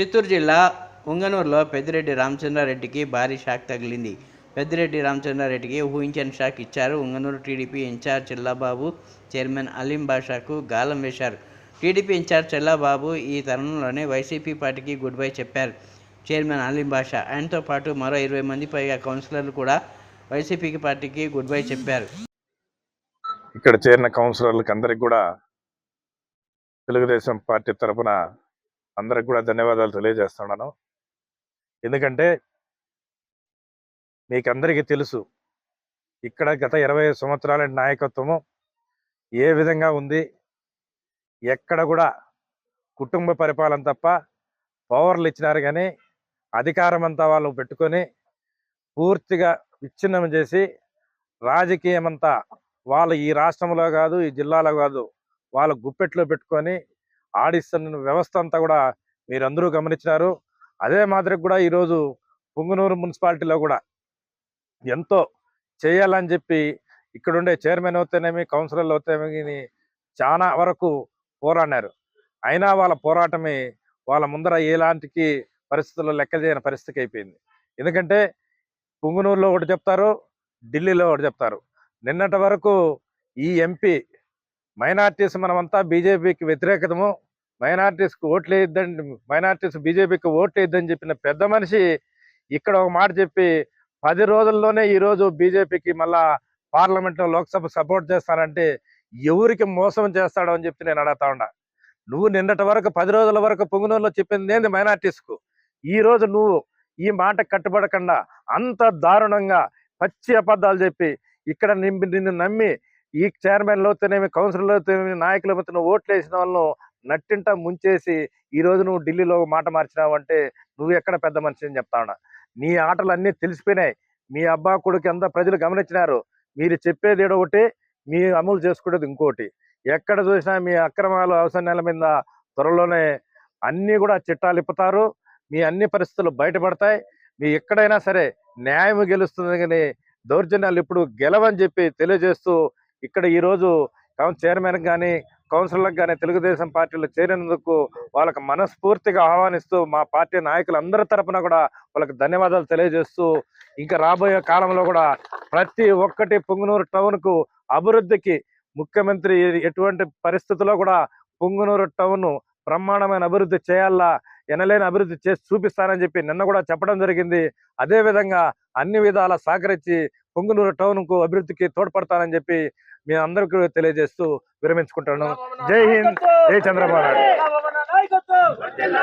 చిత్తూరు జిల్లా ఉంగనూరులో పెద్దిరెడ్డి రామచంద్రారెడ్డికి భారీ షాక్ తగిలింది. పెద్దిరెడ్డి రామచంద్రారెడ్డికి ఊహించని షాక్ ఇచ్చారు. Punganur TDP incharge Chellababu chairman Aleem బాషాకు గాలం వేశారు. టీడీపీ ఇన్ఛార్జ్ చెల్లాబాబు ఈ తరుణంలోనే వైసీపీ పార్టీకి గుడ్ బై చెప్పారు. చైర్మన్ అలీం బాషా ఆయనతో పాటు మరో ఇరవై మంది పైగా కౌన్సిలర్లు కూడా వైసీపీకి పార్టీకి గుడ్ బై చెప్పారు. ఇక్కడ చేరిన కౌన్సిలర్లకు అందరికి కూడా తెలుగుదేశం పార్టీ తరఫున అందరికి కూడా ధన్యవాదాలు తెలియజేస్తున్నాను. ఎందుకంటే మీకు అందరికీ తెలుసు ఇక్కడ గత ఇరవై సంవత్సరాల నాయకత్వము ఏ విధంగా ఉంది ఎక్కడ కూడా కుటుంబ పరిపాలన తప్ప పవర్లు ఇచ్చినారు కానీ అధికారం అంతా వాళ్ళు పెట్టుకొని పూర్తిగా విచ్ఛిన్నం చేసి రాజకీయం అంతా వాళ్ళు ఈ రాష్ట్రంలో కాదు ఈ జిల్లాలో కాదు వాళ్ళ గుప్పెట్లో పెట్టుకొని ఆడిస్తున్న వ్యవస్థ అంతా కూడా మీరందరూ గమనించినారు. అదే మాదిరి కూడా ఈరోజు పుంగునూరు మున్సిపాలిటీలో కూడా ఎంతో చేయాలని చెప్పి ఇక్కడుండే చైర్మన్ అవుతేనేమి కౌన్సిలర్లు అవుతేనేమి చాలా వరకు పోరాడినారు. అయినా వాళ్ళ పోరాటమే వాళ్ళ ముందర ఎలాంటికి పరిస్థితుల్లో లెక్క చేయని పరిస్థితికి అయిపోయింది. ఎందుకంటే పుంగునూరులో ఒకటి చెప్తారు ఢిల్లీలో ఒకటి చెప్తారు. నిన్నటి వరకు ఈ ఎంపీ మైనార్టీస్ మనమంతా బీజేపీకి వ్యతిరేకతము. మైనార్టీస్కి ఓట్లు వేయద్దని మైనార్టీస్ బీజేపీకి ఓట్లు వేయద్దని చెప్పిన పెద్ద మనిషి ఇక్కడ ఒక మాట చెప్పి పది రోజుల్లోనే ఈ రోజు బీజేపీకి మళ్ళా పార్లమెంట్లో లోక్సభ సపోర్ట్ చేస్తానంటే ఎవరికి మోసం చేస్తాడో అని చెప్పి నేను అడుగుతా ఉండా నువ్వు నిన్నటి వరకు పది రోజుల వరకు పొంగునూరులో చెప్పింది ఏంది మైనార్టీస్కు? ఈ రోజు నువ్వు ఈ మాట కట్టుబడకుండా అంత దారుణంగా పచ్చి అబద్ధాలు చెప్పి ఇక్కడ నింపి నిన్ను నమ్మి ఈ చైర్మన్ లోతేనేమి కౌన్సిలర్ లోతేనేమి నాయకుల మధ్య ఓట్లు వేసిన వాళ్ళను నట్టింట ముంచేసి ఈ రోజు నువ్వు ఢిల్లీలో మాట మార్చినావు అంటే నువ్వు ఎక్కడ పెద్ద మనిషి అని చెప్తా ఉన్నా. నీ ఆటలు అన్నీ తెలిసిపోయినాయి. మీ అబ్బా కొడుకు అంతా ప్రజలు గమనించినారు? మీరు చెప్పేది ఒకటి మీ అమలు చేసుకునేది ఇంకోటి. ఎక్కడ చూసినా మీ అక్రమాలు అవసరాల మీద త్వరలోనే అన్నీ కూడా చిట్టాలు ఇప్పుతారు. మీ అన్ని పరిస్థితులు బయటపడతాయి. మీ ఎక్కడైనా సరే న్యాయం గెలుస్తుంది కానీ దౌర్జన్యాలు ఇప్పుడు గెలవని చెప్పి తెలియజేస్తూ ఇక్కడ ఈ రోజు చైర్మన్ కానీ కౌన్సిలర్లకు కానీ తెలుగుదేశం పార్టీలో చేరినందుకు వాళ్ళకి మనస్ఫూర్తిగా ఆహ్వానిస్తూ మా పార్టీ నాయకులందరి తరపున కూడా వాళ్ళకి ధన్యవాదాలు తెలియజేస్తూ ఇంకా రాబోయే కాలంలో కూడా ప్రతి ఒక్కటి పొంగునూరు టౌన్కు అభివృద్ధికి ముఖ్యమంత్రి ఎటువంటి పరిస్థితుల్లో కూడా పొంగునూరు టౌన్ బ్రహ్మాండమైన అభివృద్ధి చేయాలా ఎనలేని అభివృద్ధి చేసి చూపిస్తానని చెప్పి నిన్న కూడా చెప్పడం జరిగింది. అదేవిధంగా అన్ని విధాల సహకరించి పొంగునూరు టౌన్కు అభివృద్ధికి తోడ్పడతానని చెప్పి మీ అందరికీ తెలియజేస్తూ విరమించుకుంటాను. జై హింద్ జై చంద్రబాబు నాయుడు.